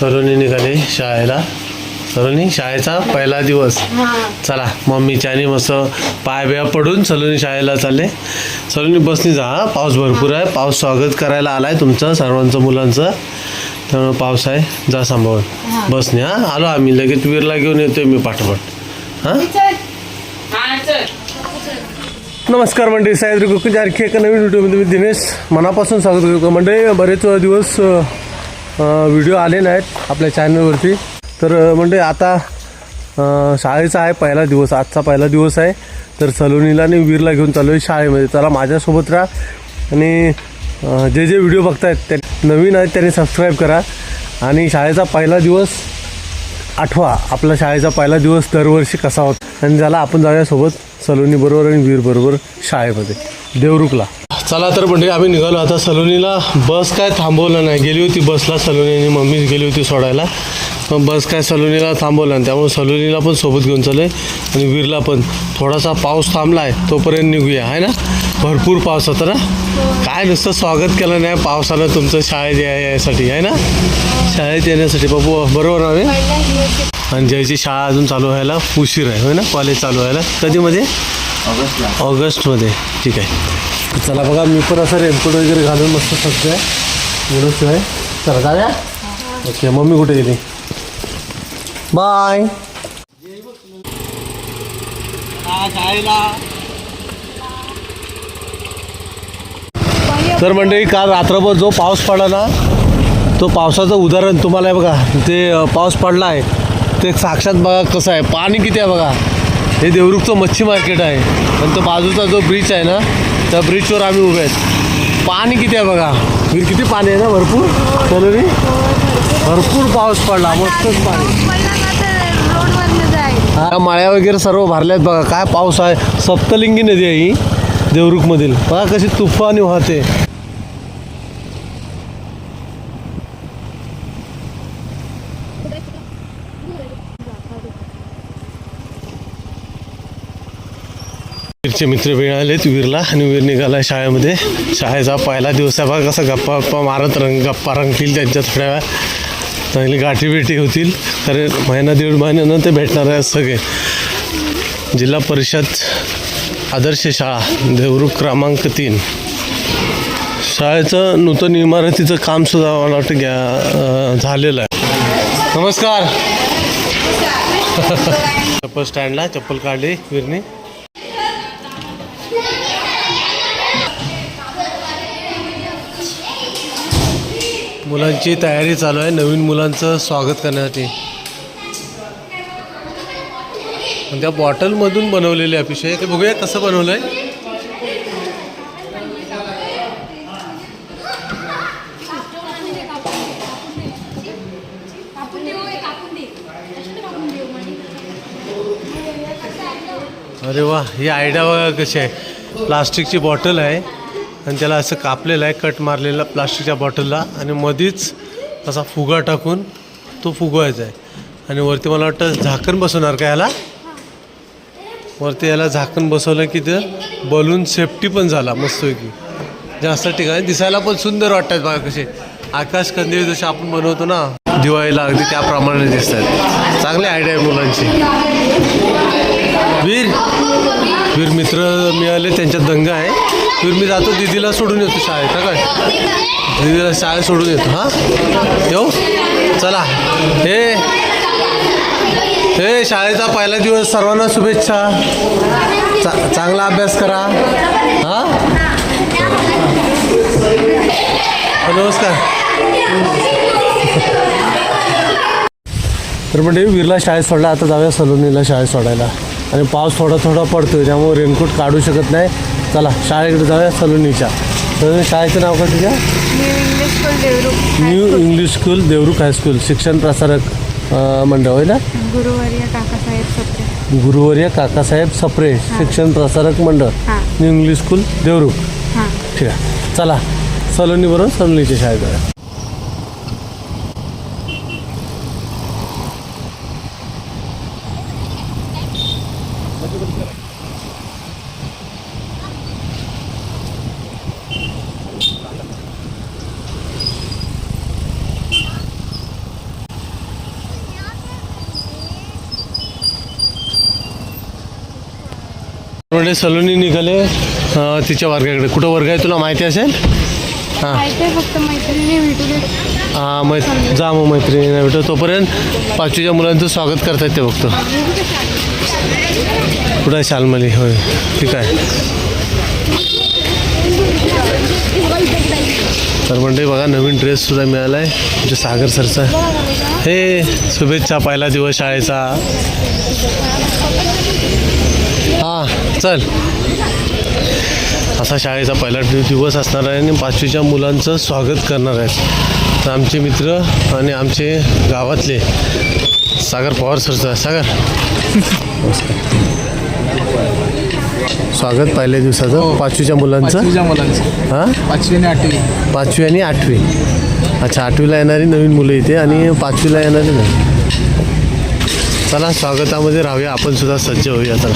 सलोनी निघाली शाळेला. सलोनी शाळेचा पहिला दिवस. चला मम्मीच्या आणि मस्त पाय बिया पडून सलोनी शाळेला चालले. सलोनी बसनी जा हा. पाऊस भरपूर आहे. पाऊस स्वागत करायला आलाय तुमचं सर्वांचं मुलांचं. त्यामुळे पाऊस आहे जा सांभाळून. बसने हा. आलो आम्ही. लगेच वीरला घेऊन येतोय मी पाठोपाठ. हां? नमस्कार मंडळी. साहेब कुकूच्या आणखी एका नवीन व्हिडिओमध्ये मी दिनेश. मनापासून स्वागत करतो. मंडळी बरेच दिवस व्हिडिओ आले नाहीत आपल्या चॅनलवरती तर म्हणजे आता शाळेचा आहे पहिला दिवस आजचा पहिला दिवस आहे. तर सलोनीला आणि वीरला घेऊन चालू आहे शाळेमध्ये. त्याला माझ्यासोबत राहा. आणि जे जे व्हिडिओ बघतायत ते नवीन आहेत त्यांनी सबस्क्राईब करा. आणि शाळेचा पहिला दिवस आठवा. आपला शाळेचा पहिला दिवस दरवर्षी कसा होता? आणि ज्याला आपण जाऊया सोबत सलोनीबरोबर आणि वीरबरोबर शाळेमध्ये. देवरुखला. चला तर म्हणजे आम्ही निघालो आता सलोनीला. बस काय थांबवलं नाही. गेली होती बसला सलोनी आणि मम्मी गेली होती सोडायला. पण बस काय सलोनीला थांबवलं नाही. त्यामुळे सलोनीला पण सोबत घेऊन चालले आणि वीरला पण. थोडासा पाऊस थांबला आहे तोपर्यंत निघूया आहे ना? भरपूर पाऊस होता ना? काय नुसतं स्वागत केलं नाही. पावसानं तुमचं शाळेत या- यासाठी आहे ना? शाळेत येण्यासाठी. बाबू बरोबर ना रे? आणि जयची शाळा अजून चालू व्हायला उशीर आहे होय ना? कॉलेज चालू व्हायला. कधीमध्ये? ऑगस्टमध्ये. ठीक आहे. चला बघा मी पण असं रेनकोट वगैरे घालून मस्त सज्ज आहे म्हणून आहे चला जाऊया? ओके मम्मी कुठे गेली? बाय. तर मंडळी काल रात्रभर जो पाऊस पडला ना तो पावसाचं उदाहरण तुम्हाला आहे बघा. ते पाऊस पडला आहे. ते साक्षात बघा कसं आहे. पाणी किती आहे बघा. हे देवरुखचं मच्छी मार्केट आहे. आणि तो बाजूचा जो ब्रिज आहे ना त्या ब्रिजवर आम्ही उभे आहेत. पाणी किती आहे बघा. वीर किती पाणी आहे ना? भरपूर. चलो रे भरपूर पाऊस पडला. मस्तच पाणी. हा माळ्या वगैरे सर्व भरल्यात बघा. काय पाऊस आहे? सप्तलिंगी नदी आहे ही देवरुखमधील. बघा कशी तुफानी वाहते. वीरचे मित्र मिळालेत वीरला आणि वीर निघाला शाळेमध्ये. शाळेचा पहिला दिवस आहे बघा कसं गप्पा गप्पा मारत रंग गप्पा रंगतील त्यांच्या थोड्या वेळा चांगली गाठी भेटी होतील तर महिना दीड महिन्यानं ते भेटणार आहेत सगळे. जिल्हा परिषद आदर्श शाळा देवरुख क्रमांक तीन. शाळेचं नूतन इमारतीचं कामसुद्धा मला वाटतं घ्या झालेलं आहे. नमस्कार. चप्पल स्टँडला चप्पल काढली वीरनी. मुलांची तयारी चालू आहे. नवीन मुलांचं स्वागत करण्यासाठी. पण त्या बॉटलमधून बनवलेले अतिशय. ते बघूया कसं बनवलं आहे अरे वा ही आयडिया बघा कशी आहे. प्लास्टिकची बॉटल आहे. आणि त्याला असं कापलेलं आहे कट मारलेला प्लास्टिकच्या बॉटलला. आणि मधीच असा फुगा टाकून तो फुगवायचा आहे. आणि वरती मला वाटतं झाकण बसवणार का याला? वरती याला झाकण बसवलं की ते बलून सेफ्टी पण झाला मस्तपैकी जास्त ठिकाणी दिसायला पण सुंदर वाटतात बघा कसे. आकाश कंदील जसे आपण बनवतो ना दिवाळीला अगदी त्याप्रमाणे दिसत आहेत चांगली आयडिया आहे मुलांची. वीर वीर मित्र मिळाले त्यांच्यात दंग आहे. तर मी जातो दिदीला सोडून येतो शाळेत का काय? दिदीला शाळेत सोडून येतो हां? येऊ? चला. हे. हे शाळेचा पहिला दिवस सर्वांना शुभेच्छा. चा चांगला अभ्यास करा. हां? नमस्कार. तर म्हणजे वीरला शाळेत सोडला आता जाऊया सलोनीला शाळेत सोडायला. आणि पाऊस थोडा थोडा पडतोय त्यामुळे रेनकोट काढू शकत नाही. चला शाळेकडे जाऊया सलोनीच्या. तर शाळेचं नाव काय तुझ्या? New English school Devrukh high school Shikshan Prasarak Mandal होय ना? गुरुवर्य काकासाहेब सत्रे गुरुवर्य Kakasaheb Sapre Shikshan Prasarak Mandal. New English school Devrukh. ठीक आहे. चला सलोनी बरोबर सलोनीच्या शाळेत म्हणजे सलोनी निघाले तिच्या वर्गाकडे. कुठं वर्ग आहे तुला माहिती असेल? हां. फक्त हां मै जा मग मैत्रिणी भेटो. तोपर्यंत पाचवीच्या मुलांचं स्वागत करतायत ते बघतो कुठं आहे शालमली? होय ठीक आहे. तर म्हणजे बघा नवीन ड्रेससुद्धा मिळाला आहे म्हणजे सागर सरचा. हे शुभेच्छा पहिला दिवस शाळेचा. हां चल. असा शाळेचा पहिला दिवस असणार आहे आणि पाचवीच्या मुलांचं स्वागत करणार आहेत. तर आमचे मित्र आणि आमचे गावातले सागर पवार सरचा. सागर. स्वागत पहिल्या दिवसाचं. पाचवीच्या मुलांचं? मुलांचं. हां? पाचवी आणि आठवी. पाचवी आणि आठवी. अच्छा आठवीला येणारी नवीन मुलं इथे आणि पाचवीला येणारी नाही चला स्वागतामध्ये राहूया. आपण सुद्धा सज्ज होऊया. चला.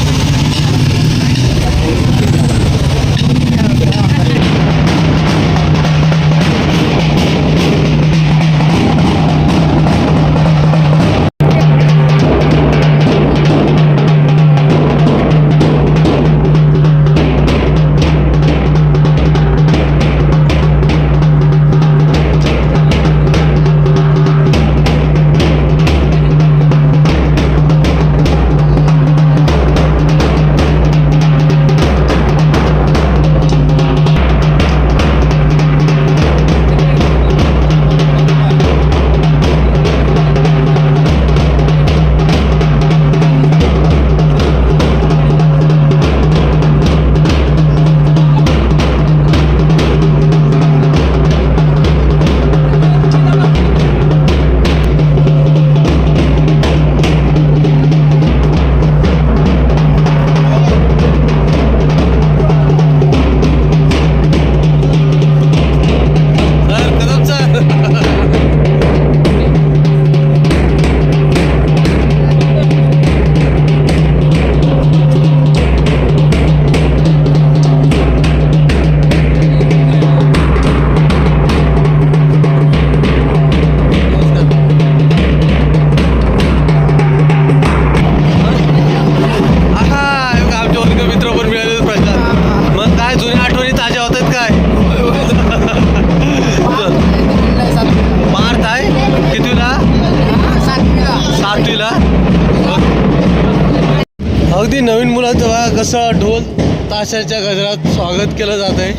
अगदी नवीन मुलांचं बघा कसं ढोल ताशाच्या गजरात स्वागत केलं जात आहे.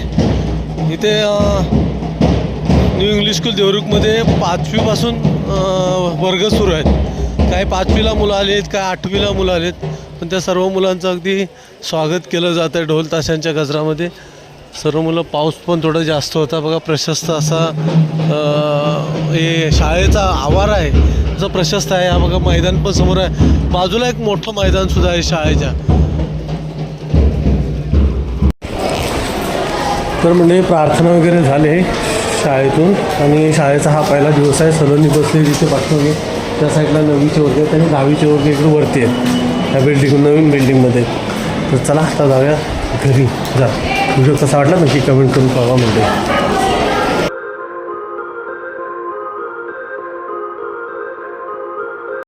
इथे न्यू इंग्लिश स्कूल देवरुखमध्ये पाचवीपासून वर्ग सुरू आहेत. काही पाचवीला मुलं आलेत काय आठवीला मुलं आलेत पण त्या सर्व मुलांचं अगदी स्वागत केलं जात आहे ढोल ताशांच्या गजरामध्ये. सर्व मुलं पाऊस पण थोडा जास्त होता. बघा प्रशस्त असा हे शाळेचा आवार आहे. जो प्रशस्त आहे. हा बघा मैदान पण समोर आहे. बाजूला एक मोठं मैदान सुद्धा आहे शाळेच्या. तर म्हणजे प्रार्थना वगैरे झाले शाळेतून. आणि शाळेचा हा पहिला दिवस आहे. सलोनी बसले जिथे पाठवले. त्या साईडला नववीचे वर्ग आहेत आणि दहावीचे वर्ग इकडे वरती आहेत ह्या बिल्डिंग नवीन बिल्डिंगमध्ये तर चला आता जाऊया. घरी जा. व्हिडिओ कसा वाटला नक्की कमेंट करून कळवा म्हणजे